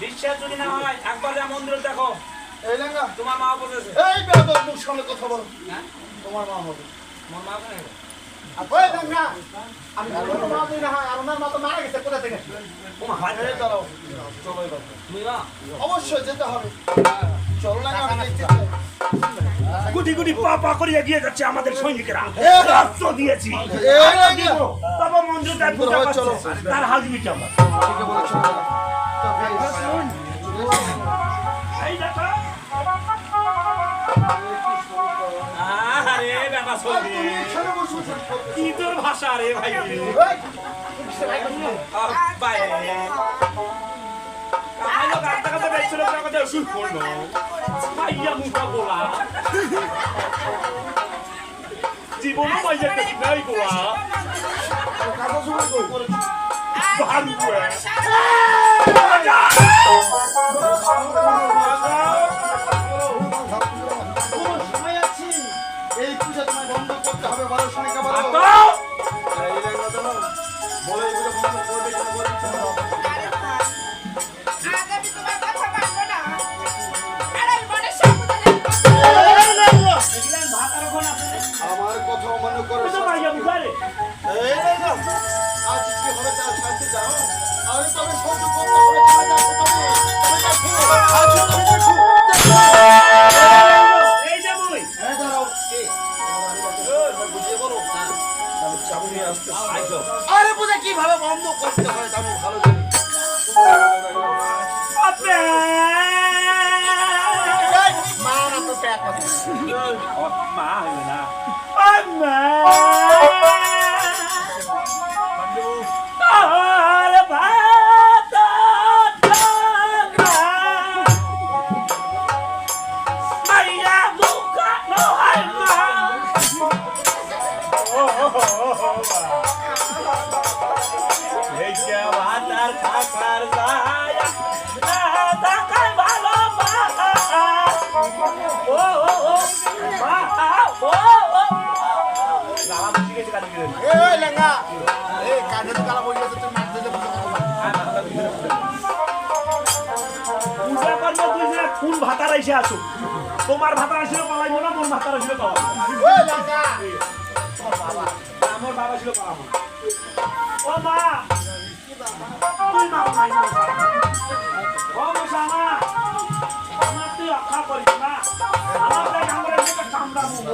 বিশ্বাস যদি না হয় একবার মন্দিরে দেখো এই লেঙ্গা তোমার মা বলেছে এই বেদব মুখ সামনে কথা হ্যাঁ? তোমার মা হবে। তোমার মা কেন যেতে হবে গুটি গুটি পা করে এগিয়ে যাচ্ছে আমাদের সৈনিকেরা রাষ্ট্র দিয়েছি। তবে মন্দির তার সুন্দর চলো। হাত মিটে বসে থাকো। কি তোর ভাষা রে ভাই? রে। এই, আর বাইরে আইলো গাড়িটা আজ কি হবে তার শাস্তি জানো? আমি তবে সহ্য করতে হবে কোন ভাতার এসে আসো তোমার ভাতার আসলে পালাই না মোর ভাতার আসলে পাওয়া আমার বাবা ছিল ও মা। তুই মা। নাই ও মশা মা আমার তুই রক্ষা করিস না। আমার তাই আমরা একটা কামড়া মুখ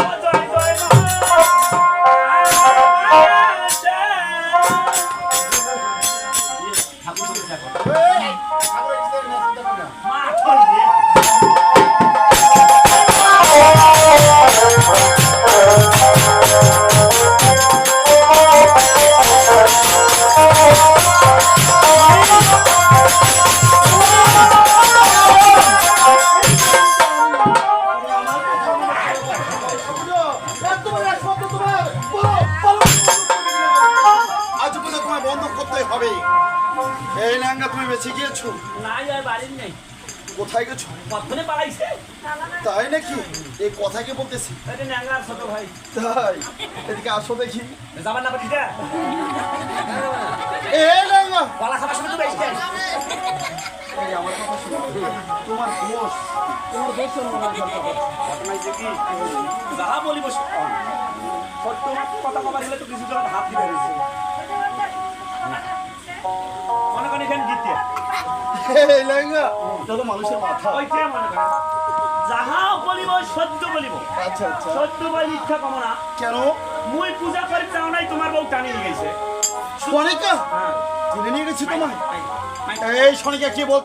ও জয় জয় মা। এই ঠাকুর করতে হবে। এই লেঙ্গা তুমি বেঁচে গিয়েছো? কোথায় গেছো? তাই নাকি? এই কথা কি বলতেছি? তাই? এদিকে আসো দেখি। এই তোমার দোষ। তোমার দোষ যাহা বলিব সত্য কথা কবার গেলে তো কিছু হাত দিতে মনে করেন এখানে দিতে এই লেঙ্গা মানুষের মাথা। ওই মনে করেন। যাহা বলিব সত্য বলিব। আচ্ছা আচ্ছা। সত্য বই মিথ্যা কমনা কেন? মুই পূজা করি নাই তোমার বউ টানি নিয়ে গেছে। সনিকা হ্যাঁ। নিয়ে গেছি। এই সনিকা কি বল